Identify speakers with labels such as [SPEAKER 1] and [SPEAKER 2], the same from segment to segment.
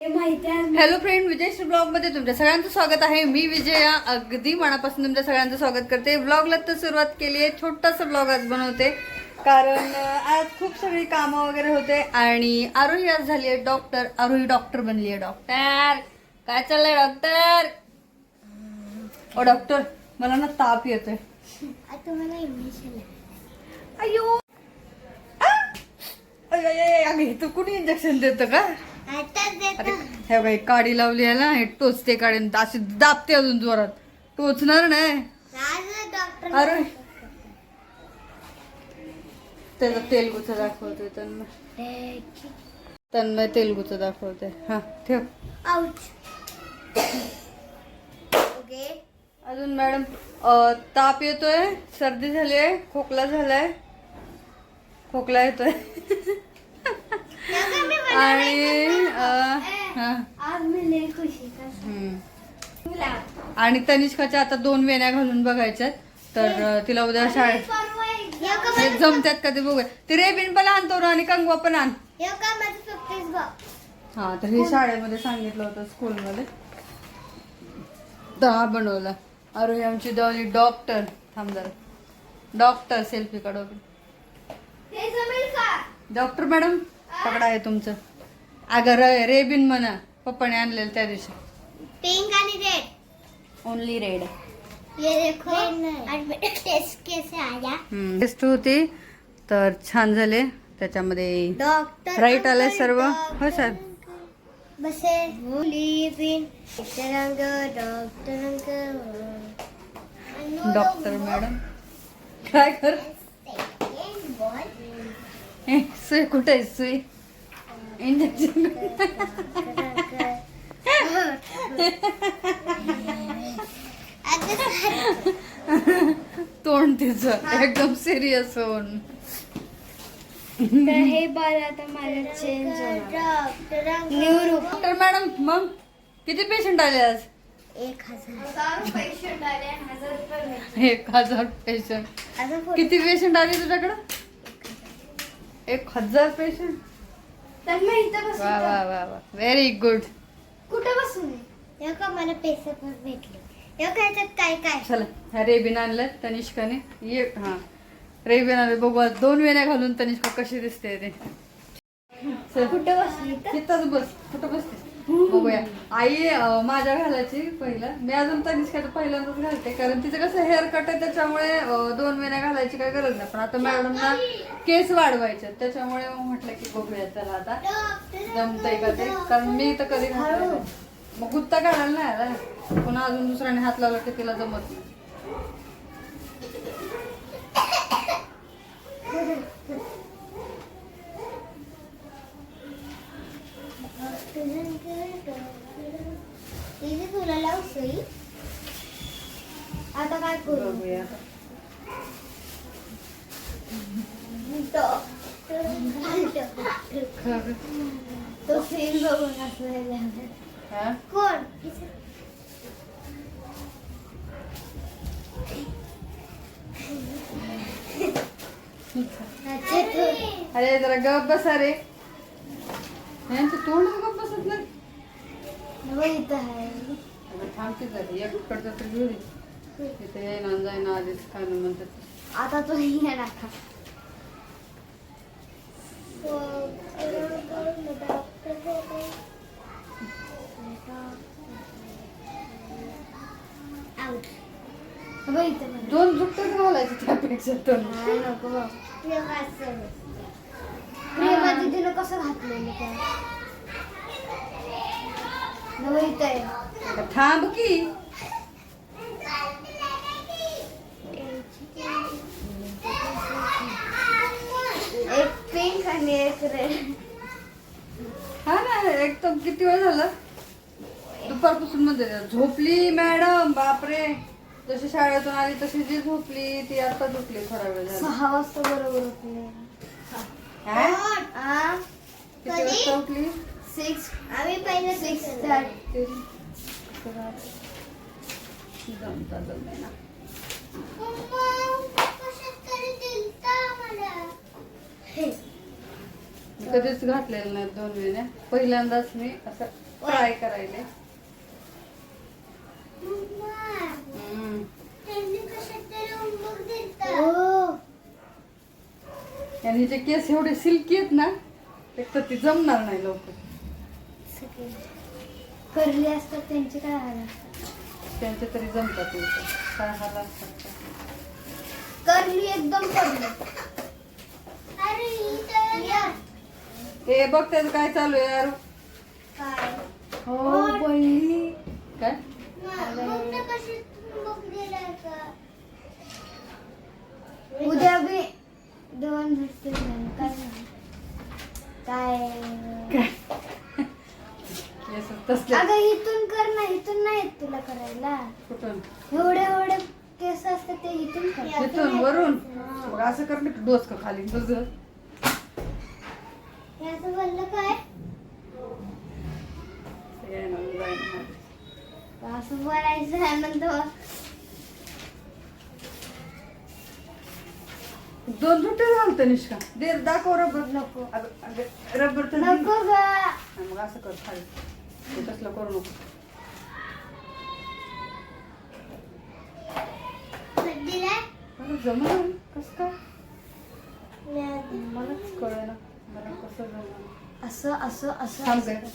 [SPEAKER 1] Hello friend विजयश्री ब्लॉगमध्ये तुमच्या सगळ्यांचं स्वागत आहे. मी विजया अगदी मनापासून तुमच्या सगळ्यांचं स्वागत करते. ब्लॉगला तर सुरुवात केली आहे छोटासा ब्लॉग आज बनवते. कारण आज खूप सगळी कामं वगैरे होते आणि आरोही आज झाली आहे डॉक्टर आरोही डॉक्टर बनली आहे डॉक्टर काय चाललंय डॉक्टर ओ डॉक्टर मला ना ताप येतोय. अयो! अगं तू कुणी इंजेक्शन देतं का? अरे हे बघा एक काडी लावली आहे ना हे टोचते काडी अशी दाबते अजून जोरात. टोचणार नाही.
[SPEAKER 2] डॉक्टर
[SPEAKER 1] अरे. त्याचा तेलगुचं दाखवते तन्मय तन्मय तेलगुचं दाखवते हा ठेव. अजून मॅडम ताप येतोय सर्दी झाली आहे खोकला झालाय. खोकला येतोय. आणि. आणि तनिष्काच्या आता दोन वेण्या घालून बघायच्यात. तर तिला उद्या शाळेत जमत्यात का ते बघूया. ते रेबिन पण आणतो आणि कंगवा पण आण. हा तर हे शाळेमध्ये सांगितलं होतं स्कूलमध्ये. दहा बनवला. अरे आमची दवली डॉक्टर. थांब जरा. डॉक्टर सेल्फी काढव डॉक्टर मॅडम पकडा आहे तुमचं. अगं रे रेबिन म्हणा पप्पाने आणलेलं त्या दिवशी.
[SPEAKER 2] पिंक आणि रेड.
[SPEAKER 1] ओनली रेड
[SPEAKER 2] ये देखो आज मेरा टेस्ट कैसे आया.
[SPEAKER 1] टेस्ट होती. तर छान झाले. त्याच्यामध्ये
[SPEAKER 2] डॉक्टर
[SPEAKER 1] राईट आलंय सर्व. हो सर
[SPEAKER 2] बसे. रंग डॉक्टर
[SPEAKER 1] डॉक्टर मॅडम काय कर? सुई कुठे आहे सुई? इंजेक्शन तोंड तिचं एकदम सिरियस होऊन.
[SPEAKER 2] हे बरं आता मला चेंज होणार. न्यू रूप
[SPEAKER 1] डॉक्टर मॅडम मग किती पेशंट आले आज?
[SPEAKER 2] एक हजार. पेशंट आले हजार रुपये
[SPEAKER 1] एक हजार पेशंट किती पेशंट आले तुझ्याकडं? एक हजार पेशंट
[SPEAKER 2] तर मी इथं
[SPEAKER 1] वा वा वा वा. व्हेरी गुड
[SPEAKER 2] कुठे बसून हे का मला पैसे पण भेटले. हे काय याच्यात काय काय?
[SPEAKER 1] चला ह्या रेबिन आणलं तनिष्काने. ये हा. रेबिन आणलं. बघू आज दोन वेण्या घालून तनिष्का कशी दिसते ते. चल.
[SPEAKER 2] कुठे बसली तर
[SPEAKER 1] तिथंच बस. कुठं बसते बघूया. आई माझ्या घालायची पहिलं. मी अजून तनिष्काचं पहिल्यांदाच घालते. कारण तिचं कसं हेअर कट आहे त्याच्यामुळे दोन महिन्या घालायची काही गरज नाही. पण आता मॅडमना केस वाढवायचे त्याच्यामुळे म्हटलं की बघूया चला आता. जमतंय का ते? कारण मी तर कधी घालतो मग गुत्ता काढायला नाही आला. पुन्हा अजून दुसऱ्याने हात लावला की तिला जमत नाही
[SPEAKER 2] इथे आता काय करू? तो सीन बघून असलेला? कोण?
[SPEAKER 1] अरे जरा गप बसा रे. यांचं तोंड गप बसत नाही.
[SPEAKER 2] हो
[SPEAKER 1] थांबते एककडचं तर घेऊ दे तिथे जाईना आधीच काय नाही म्हणतात.
[SPEAKER 2] आता तो टाका
[SPEAKER 1] दोन झुकटच घालायचे त्यापेक्षा तर.
[SPEAKER 2] प्रेमा दिदीनं कसं घातलेलं त्या नवं इथं आहे
[SPEAKER 1] थांब की.
[SPEAKER 2] एक पिंक आणि एक रेड
[SPEAKER 1] हा ना एकदम किती वेळ झालं? दुपारपासून मध्ये झोपली मॅडम बापरे. जशी शाळेतून आली तशी जी झोपली ती आता झोपली थोडा वेळ झाला.
[SPEAKER 2] सहा वाजता बरोबर उठले.
[SPEAKER 1] हा? किती वाजता उठली?
[SPEAKER 2] सिक्स आम्ही पहिले सिक्स थर्टी
[SPEAKER 1] जमता जमेना
[SPEAKER 2] हे
[SPEAKER 1] कधीच घातलेलं नाही दोन महिने पहिल्यांदाच मी असं फ्राय करायले.
[SPEAKER 2] हो
[SPEAKER 1] आणि जे केस एवढे सिल्की आहेत ना एक तर ती जमणार नाही लवकर.
[SPEAKER 2] करली असतात त्यांचे काय हाल असतात?
[SPEAKER 1] त्यांचे तरी जमतात. काय हाल असतात? ते.
[SPEAKER 2] करली एकदम करली
[SPEAKER 1] हे बघ त्याचं काय चालू आहे यार.
[SPEAKER 2] काय?
[SPEAKER 1] हो बाई. काय?
[SPEAKER 2] उद्या बी दोन. काय. काय? अगं इथून कर ना इथून नाही येत तुला करायला.
[SPEAKER 1] कुठून?
[SPEAKER 2] एवढे एवढे केस असतात ते इथून कर.
[SPEAKER 1] तिथून वरून? मग असं कर ना डोस का खाली. तुझं
[SPEAKER 2] याचं बोललं काय. असं बोलायचं आहे म्हणतो.
[SPEAKER 1] दोन सुट्टे घालतं निष्का. दे दाखव रबर.
[SPEAKER 2] नको.
[SPEAKER 1] रबर तर.
[SPEAKER 2] नको ग.
[SPEAKER 1] मग असं कर खाली. ते तसलं करू नको जमणार कसं काय मलाच कळे ना मला कसं जमणार
[SPEAKER 2] असं असं असं
[SPEAKER 1] थांब
[SPEAKER 2] असं.
[SPEAKER 1] गं.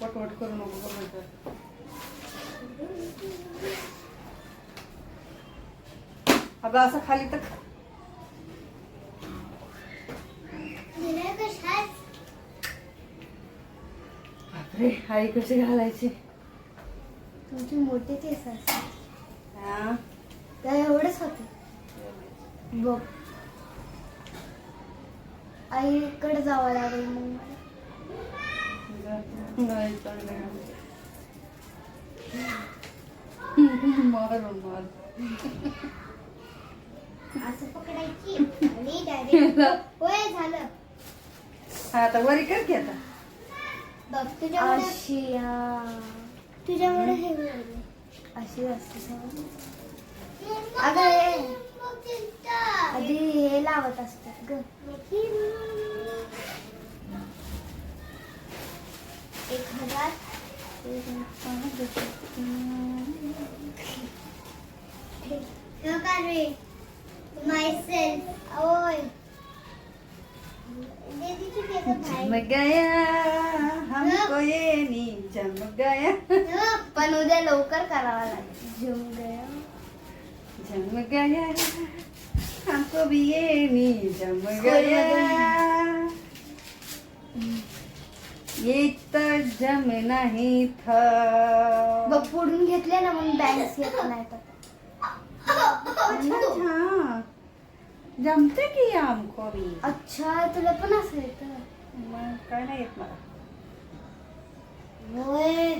[SPEAKER 1] वटवट करू नको बघ कर अगं असं खाली तर बापरे आई कशी घालायची?
[SPEAKER 2] तुमची मोठी केस असतात
[SPEAKER 1] हा?
[SPEAKER 2] त्या एवढेच होते. बघ. आईकडे जावं लागेल मग मला.
[SPEAKER 1] मार
[SPEAKER 2] असं पकडायची. झालं.
[SPEAKER 1] हा आता वरी कर की आता.
[SPEAKER 2] बघ तुझ्यामुळे अशी तुझ्यामुळे हे झालं. अशी असते सगळं. अगं हे आधी हे लावत असतात ग. एक हजार. एक पाच,
[SPEAKER 1] जम गया हमको ये नी जम गया।
[SPEAKER 2] पण उद्या लवकर करावा लागेल जम गया।
[SPEAKER 1] जम गया हमको भी ये नी जम गया। ये तर जम नहीं था।
[SPEAKER 2] बघ पुढून घेतले ना मग बँक्स येत नाही तर
[SPEAKER 1] जमते की हमको भी
[SPEAKER 2] अच्छा तुला पण असं येतं?
[SPEAKER 1] मग काय नाही येत मला.
[SPEAKER 2] होय?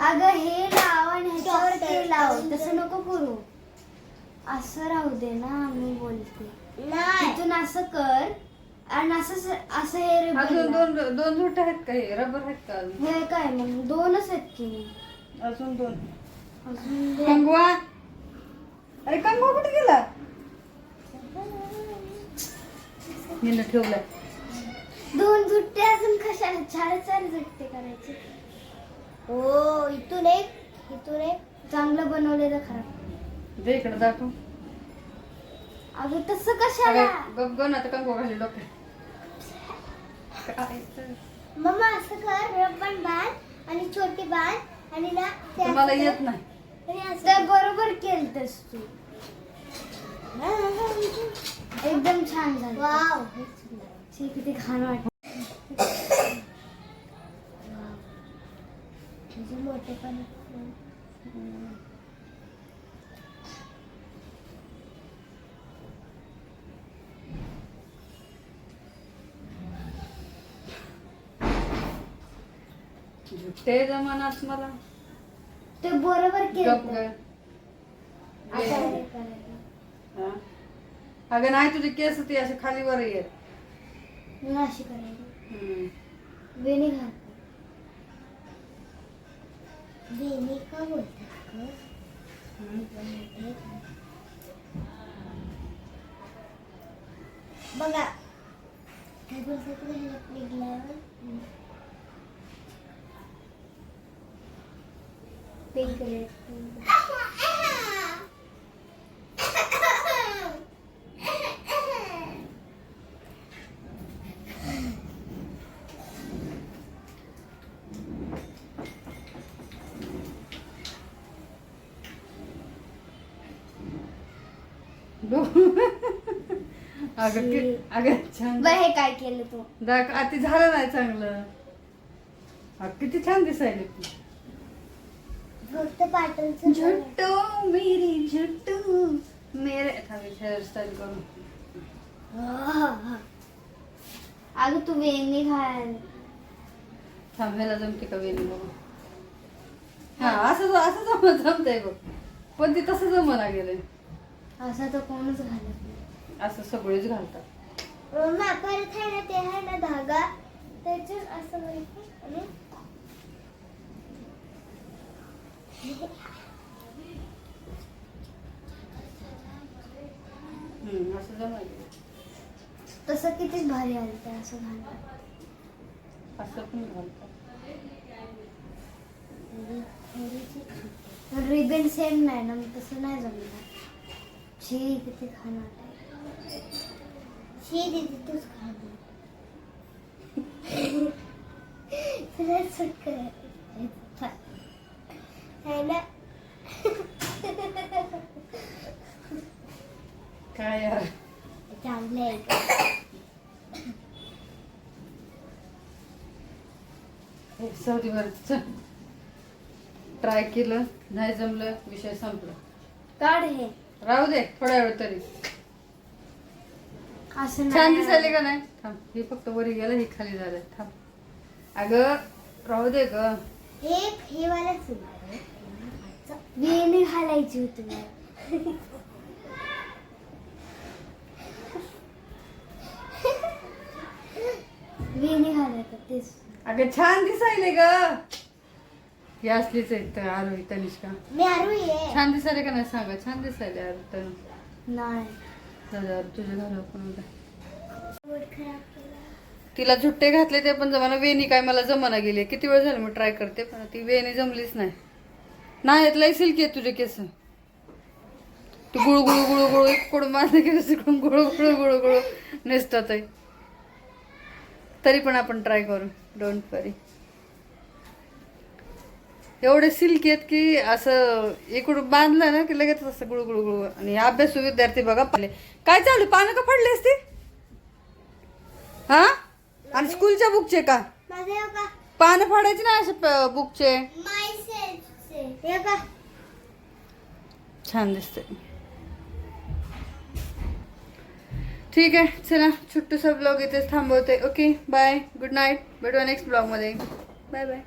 [SPEAKER 2] अगं हे लाव आणि ह्याच्यावर ते लाव. तसं नको करू. असं राहू दे ना मी बोलते. तिथून असं कर आणि असं असं हे
[SPEAKER 1] अजून. दोन दोन झुट आहेत का हे? रबर आहेत का अजून?
[SPEAKER 2] हे काय मग दोनच आहेत की.
[SPEAKER 1] अजून दोन.
[SPEAKER 2] अजून दोन.
[SPEAKER 1] कंगवा? अरे कंगवा कुठे गेला? हिनं ठेवलाय.
[SPEAKER 2] दोन जुट्टे अजून कशाला? चार चार जुट्टे करायचे. हो इथून एक इथून एक. चांगलं बनवलेलं खराब.
[SPEAKER 1] दे इकडे दाखव.
[SPEAKER 2] अगं तसं कशाला?
[SPEAKER 1] गप गण आता कंगवा घाली डोक्यात.
[SPEAKER 2] मम्मा असं कर रब्बन बांध आणि छोटी बांध आणि ना ते
[SPEAKER 1] तुम्हाला
[SPEAKER 2] असं
[SPEAKER 1] येत
[SPEAKER 2] कर.
[SPEAKER 1] नाही.
[SPEAKER 2] आणि असं- ते बरोबर केलंस तू. एकदम छान झालं. वाव. किती छान वाटत मोठे पण
[SPEAKER 1] झुट्टे जमानात मला.
[SPEAKER 2] ते बरोबर
[SPEAKER 1] गप
[SPEAKER 2] केलं
[SPEAKER 1] ग
[SPEAKER 2] आता करायचं.
[SPEAKER 1] हा. अगं नाही तुझे केस ती असे खाली वर येत
[SPEAKER 2] मी अशी करायची
[SPEAKER 1] हम्म.
[SPEAKER 2] वेणी घाल. वेणी का बोलतात ग? बघा. काय बोलतात निघल्यावर पिंक
[SPEAKER 1] अगं कि- अगं छान.
[SPEAKER 2] बघ हे काय केलं तू?
[SPEAKER 1] दाख आती झालं नाही चांगलं. किती छान दिसायले तू. झुट्टू मेरी झुट्टू. मेरे हेअरस्टाईल करून
[SPEAKER 2] अगं तू वेणी घाल
[SPEAKER 1] थांबायला जमते का वेणी बघू? हा असं असं जम जमतंय बघ. पण ती तसं जमना गेलंय
[SPEAKER 2] असं तर कोणच घालत
[SPEAKER 1] असं सगळेच घालतात.
[SPEAKER 2] परत आहे ना ते आहे ना धागा. त्याच्यात असं आणि तसं कितीच भारी आलं ते असं घालतात
[SPEAKER 1] असं पण घालतात
[SPEAKER 2] रिबन सेम नाही ना मग तसं नाही जमणार. शी किती खाणार शी दिदी तूच खाणार. तुला सुट ना
[SPEAKER 1] काय यार
[SPEAKER 2] चांगलं का?
[SPEAKER 1] सौदीवर ट्राय केलं नाही जमलं विषय संपला
[SPEAKER 2] काढ हे
[SPEAKER 1] राहू दे थोड्या वेळ तरी
[SPEAKER 2] असं
[SPEAKER 1] छान. दिसायले का नाही थांब हे फक्त वरी गेलं हे खाली झालं थांब अगं राहू दे ग
[SPEAKER 2] हे हे वाला वेणी घालायची होती मला वेणी घालायचं तेच
[SPEAKER 1] अगं छान दिसायले ग. ही असलीच आहेत आरोही तनिष्का.
[SPEAKER 2] मी आरू आहे.
[SPEAKER 1] छान दिसायले का नाही सांगा? छान दिसायले आरू तनु
[SPEAKER 2] नाही.
[SPEAKER 1] दादा तुझ्या घरावर पण.
[SPEAKER 2] मूड खराब केला.
[SPEAKER 1] तिला झुट्टे घातले ते पण जमाना वेणी काय मला जमाना गेली. किती वेळ झालं मी ट्राय करते? पण ती वेणी जमलीच नाही. नाही येत लय सिल्की आहे तुझे केस. तू गुळू गुळू गुळू गुळू इकडून माझे केस इकडून गुळू गुळू गुळू गुळू नेसतात तरी पण आपण ट्राय करू. डोंट वरी एवढे सिल्की आहेत की असं इकडून बांधलं ना की लगेच असं गुळू गुळू गुळू. आणि अभ्यासू विद्यार्थी बघा पडले काय चालू? पानं का पडले असते? हा? आणि स्कूलच्या बुकचे का? पानं फाडायचे ना असे बुकचे छान दिसते ठीक आहे चला छोटूसा ब्लॉग इथेच थांबवते. ओके बाय गुड नाईट भेटू नेक्स्ट ब्लॉगमध्ये बाय बाय